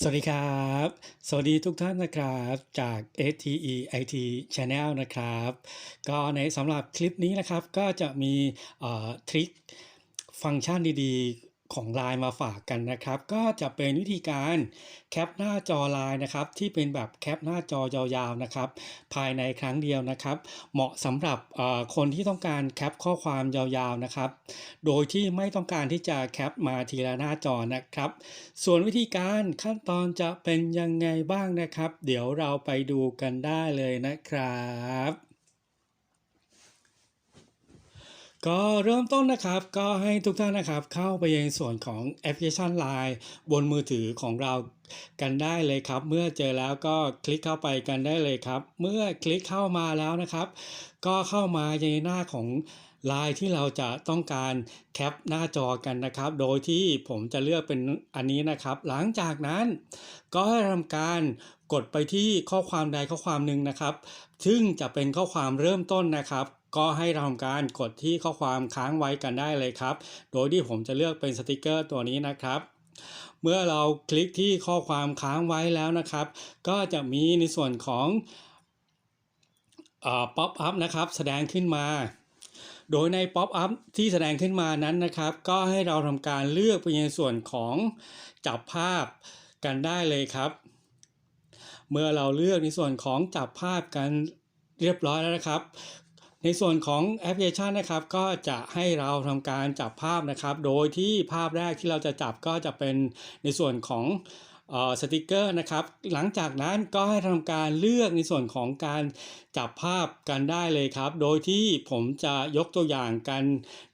สวัสดีครับ สวัสดีทุกท่านนะครับจาก STE IT Channel นะครับ ก็ในสำหรับคลิปนี้นะครับก็จะมีเอ่อทริคฟังก์ชันดีๆ ของ LINE มาฝากกันนะครับ ก็จะเป็นวิธีการแคปหน้าจอ LINE นะครับ ที่เป็นแบบแคปหน้าจอยาวๆนะครับ ภายในครั้งเดียวนะครับ เหมาะสำหรับคนที่ต้องการแคปข้อความยาวๆนะครับ โดยที่ไม่ต้องการที่จะแคปมาทีละหน้าจอนะครับ ส่วนวิธีการขั้นตอนจะเป็นยังไงบ้างนะครับ เดี๋ยวเราไปดูกันได้เลยนะครับ ก็เริ่มต้นนะครับ ก็ให้ทุกท่านนะครับเข้าไปยังส่วนของแอปพลิเคชัน LINE บนมือถือของเรากันได้เลยครับ เมื่อเจอแล้วก็คลิกเข้าไปกันได้เลยครับ เมื่อคลิกเข้ามาแล้วนะครับ ก็เข้ามาในหน้าของ LINE ที่เราจะต้องการแคปหน้าจอกันนะครับ โดยที่ผมจะเลือกเป็นอันนี้นะครับ หลังจากนั้นก็ให้ทำการกดไปที่ข้อความใดข้อความหนึ่งนะครับ ซึ่งจะเป็นข้อความเริ่มต้นนะครับก็ให้ทำการกดที่ข้อความค้างไว้กันได้เลยครับ โดยที่ผมจะเลือกเป็นสติกเกอร์ตัวนี้นะครับ เมื่อเราคลิกที่ข้อความค้างไว้แล้วนะครับ ก็จะมีในส่วนของป๊อปอัพนะครับ แสดงขึ้นมา โดยในป๊อปอัพที่แสดงขึ้นมานั้นนะครับ ก็ให้เราทำการเลือกไปในส่วนของจับภาพกันได้เลยครับ เมื่อเราเลือกในส่วนของจับภาพกันเรียบร้อยแล้วนะครับ ในส่วนของแอปพลิเคชันนะครับ ก็จะให้เราทำการจับภาพนะครับ โดยที่ภาพแรกที่เราจะจับก็จะเป็นในส่วนของ สติกเกอร์นะครับ หลังจากนั้นก็ให้ทำการเลือกในส่วนของการจับภาพกันได้เลยครับ โดยที่ผมจะยกตัวอย่างกัน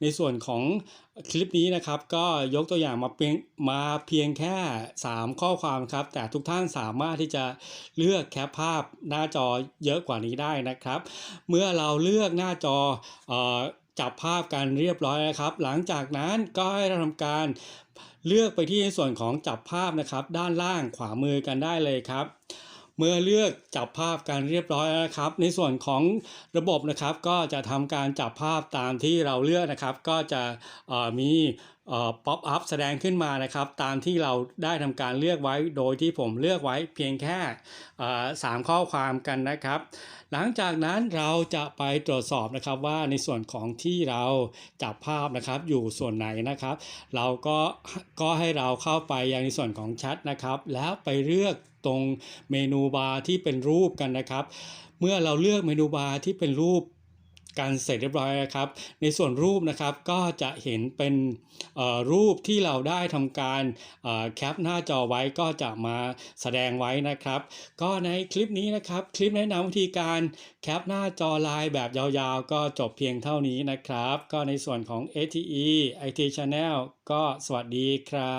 ในส่วนของคลิปนี้นะครับก็ยกตัวอย่างมาเพียงมาเพียงแค่ 3 ข้อความครับ แต่ทุกท่านสามารถที่จะเลือกแคปภาพหน้าจอเยอะกว่านี้ได้นะครับ เมื่อเราเลือกหน้าจออ จับภาพกันเรียบร้อยแล้วครับ หลังจากนั้นก็ให้เราทำการเลือกไปที่ส่วนของจับภาพนะครับ ด้านล่างขวามือกันได้เลยครับ เมื่อเลือกจับภาพกันเรียบร้อยแล้วนะครับ ในส่วนของระบบนะครับก็จะทำการจับภาพตามที่เราเลือกนะครับ ก็จะมีป๊อปอัพแสดงขึ้นมานะครับ ตามที่เราได้ทำการเลือกไว้โดยที่ผมเลือกไว้เพียงแค่สามข้อความกันนะครับ หลังจากนั้นเราจะไปตรวจสอบนะครับว่าในส่วนของที่เราจับภาพนะครับอยู่ส่วนไหนนะครับ เราก็ก็ให้เราเข้าไปยังในส่วนของแชทนะครับ แล้วไปเลือก ตรงเมนูบาร์ที่เป็นรูปกันนะครับ เมื่อเราเลือกเมนูบาร์ที่เป็นรูปการเสร็จเรียบร้อยนะครับ ในส่วนรูปนะครับก็จะเห็นเป็นรูปที่เราได้ทำการแคปหน้าจอไว้ก็จะมาแสดงไว้นะครับ ก็ในคลิปนี้นะครับ คลิปแนะนำวิธีการแคปหน้าจอไลน์แบบยาวๆ ก็จบเพียงเท่านี้นะครับ ก็ในส่วนของ ATE IT Channel ก็สวัสดีครับ